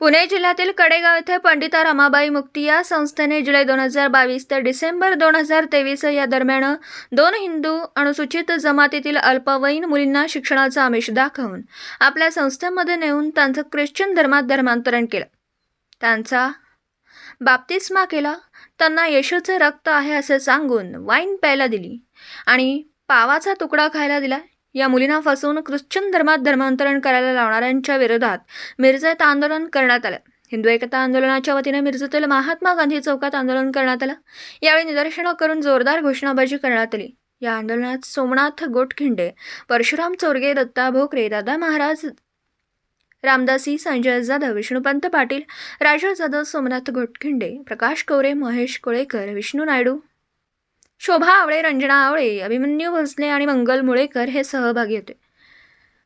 पुणे जिल्ह्यातील कडेगाव येथे पंडिता रमाबाई मुक्ती या संस्थेने जुलै दोन हजार बावीस ते डिसेंबर दोन हजार तेवीस या दरम्यान दोन हिंदू अनुसूचित जमातीतील अल्पवयीन मुलींना शिक्षणाचं आमिष दाखवून आपल्या संस्थेमध्ये नेऊन त्यांचं ख्रिश्चन धर्मात धर्मांतरण केलं. त्यांचा बाप्तिस्मा केला. त्यांना येशूचे रक्त आहे असे सांगून वाईन प्यायला दिली आणि पावाचा तुकडा खायला दिला. या मुलींना फसवून ख्रिश्चन धर्मात धर्मांतरण करायला लावणाऱ्यांच्या विरोधात मिरजेत आंदोलन करण्यात आलं. हिंदू एकता आंदोलनाच्या वतीने मिरजेतील महात्मा गांधी चौकात आंदोलन करण्यात आलं. यावेळी निदर्शनं करून जोरदार घोषणाबाजी करण्यात आली. या आंदोलनात सोमनाथ गोटखिंडे परशुराम चोरगे दत्ता भोकरे दादा महाराज रामदासी संजय जाधव विष्णुपंत पाटील राजा जाधव सोमनाथ गोटखिंडे प्रकाश कोरे महेश कोळेकर विष्णू नायडू शोभा आवळे रंजना आवळे अभिमन्यू भोसले आणि मंगल मुळेकर हे सहभागी होते.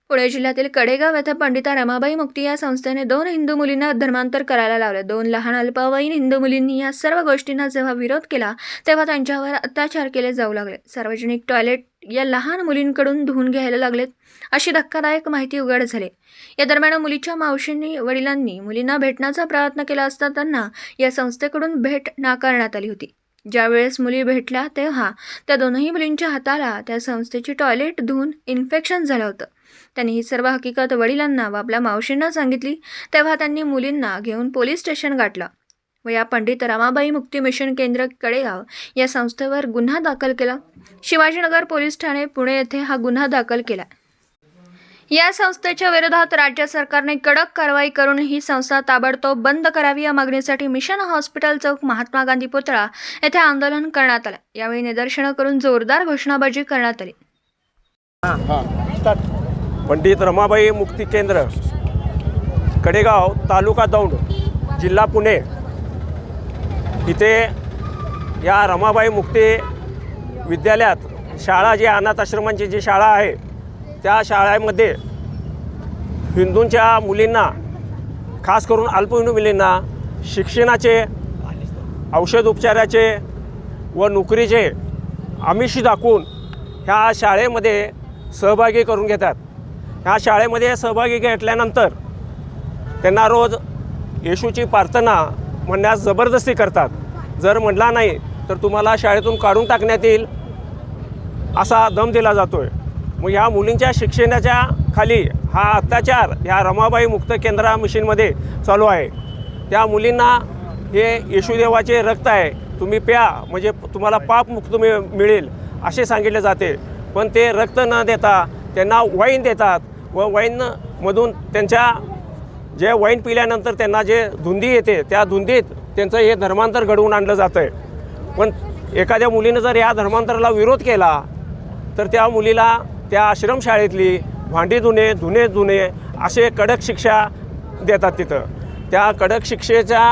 पुणे जिल्ह्यातील कडेगाव येथे पंडिता रमाबाई मुक्ती या संस्थेने दोन हिंदू मुलींना धर्मांतर करायला लावले. दोन लहान अल्पवयीन हिंदू मुलींनी या सर्व गोष्टींना जेव्हा विरोध केला तेव्हा त्यांच्यावर अत्याचार केले जाऊ लागले. सार्वजनिक टॉयलेट या लहान मुलींकडून धुवून घ्यायला लागलेत अशी धक्कादायक माहिती उघड झाली. या दरम्यान मुलीच्या मावशींनी वडिलांनी मुलींना भेटण्याचा प्रयत्न केला असता त्यांना या संस्थेकडून भेट नाकारण्यात आली होती. ज्यावेळेस मुली भेटल्या तेव्हा त्या दोनही मुलींच्या हाताला त्या संस्थेची टॉयलेट धुवून इन्फेक्शन झालं होतं. त्यांनी ही सर्व हकीकत वडिलांना व आपल्या मावशींना सांगितली तेव्हा त्यांनी मुलींना घेऊन पोलीस स्टेशन गाठलं व या पंडित रमाबाई मुक्ती मिशन केंद्र कडेगाव या संस्थेवर गुन्हा दाखल केला. शिवाजीनगर पोलीस ठाणे पुणे येथे हा गुन्हा दाखल केला. या संस्थेच्या विरोधात राज्य सरकारने कडक कारवाई करून ही संस्था ताबडतोब बंद करावी या मागणीसाठी मिशन हॉस्पिटल चौक महात्मा गांधी पुतळा येथे आंदोलन करण्यात आलं. यावेळी निदर्शनं करून जोरदार घोषणाबाजी करण्यात आली. पंडित रमाबाई मुक्ती केंद्र कडेगाव तालुका दौंड जिल्हा पुणे. इथे या रमाबाई मुक्ती विद्यालयात शाळा जी अनाथ आश्रमांची जी शाळा आहे त्या शाळेमध्ये हिंदूंच्या मुलींना खास करून अल्पहिंदू मुलींना शिक्षणाचे औषध उपचाराचे व नोकरीचे आमिष दाखवून ह्या शाळेमध्ये सहभागी करून घेतात. ह्या शाळेमध्ये सहभागी घेतल्यानंतर त्यांना रोज येशूची प्रार्थना म्हणण्यास जबरदस्ती करतात. जर म्हणला नाही तर तुम्हाला शाळेतून काढून टाकण्यात येईल असा दम दिला जातो आहे मग ह्या मुलींच्या शिक्षणाच्या खाली हा अत्याचार ह्या रमाबाई मुक्त केंद्रा मिशनमध्ये चालू आहे. त्या मुलींना हे येशुदेवाचे रक्त आहे. तुम्ही प्या म्हणजे तुम्हाला पापमुक्त मिळ मिळेल असे सांगितले जाते. पण ते रक्त न देता त्यांना वाईन देतात व वाईनमधून त्यांच्या जे वाईन पिल्यानंतर त्यांना जे धुंदी येते त्या धुंदीत त्यांचं हे धर्मांतर घडवून आणलं जातं आहे पण एखाद्या मुलीनं जर या धर्मांतराला विरोध केला तर त्या मुलीला त्या आश्रमशाळेतली भांडी धुणे धुणे धुणे असे कडक शिक्षा देतात तिथं. त्या कडक शिक्षेच्या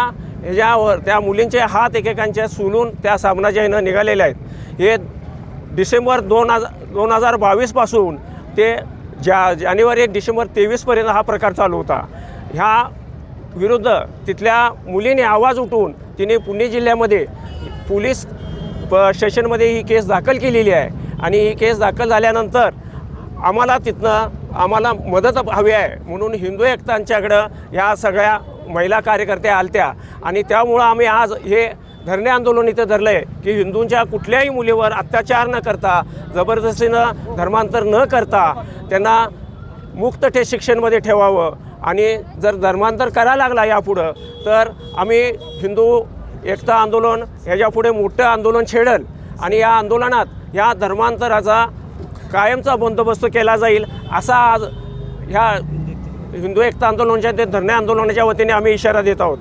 ह्याच्यावर त्या मुलींचे हात एकेकांच्या सुलून त्या साबणाच्या ह्यानं निघालेले आहेत. हे डिसेंबर दोन हजार दोन हजार बावीसपासून ते जा जानेवारी एक डिसेंबर तेवीसपर्यंत हा प्रकार चालू होता. ह्या विरुद्ध तिथल्या मुलीने आवाज उठून तिने पुणे जिल्ह्यामध्ये पोलीस प स्टेशनमध्ये ही केस दाखल केलेली आहे. आणि ही केस दाखल झाल्यानंतर आम्हाला तिथनं आम्हाला मदत हवी आहे. म्हणून हिंदू एकतांच्याकडं या सगळ्या महिला कार्यकर्त्या आलत्या. आणि त्यामुळं आम्ही आज हे धरणे आंदोलन इथं धरलं आहे की हिंदूंच्या कुठल्याही मुलीवर अत्याचार न करता जबरदस्तीनं धर्मांतर न करता त्यांना मुक्त ठे शिक्षणमध्ये ठेवावं. आणि जर धर्मांतर करायला लागला यापुढं तर आम्ही हिंदू एकता आंदोलन ह्याच्यापुढे मोठं आंदोलन छेडल. आणि या आंदोलनात या धर्मांतराचा कायमचा बंदोबस्त केला जाईल असा आज ह्या हिंदू एकता आंदोलनाच्या ते धरणे आंदोलनाच्या वतीने आम्ही इशारा देत आहोत.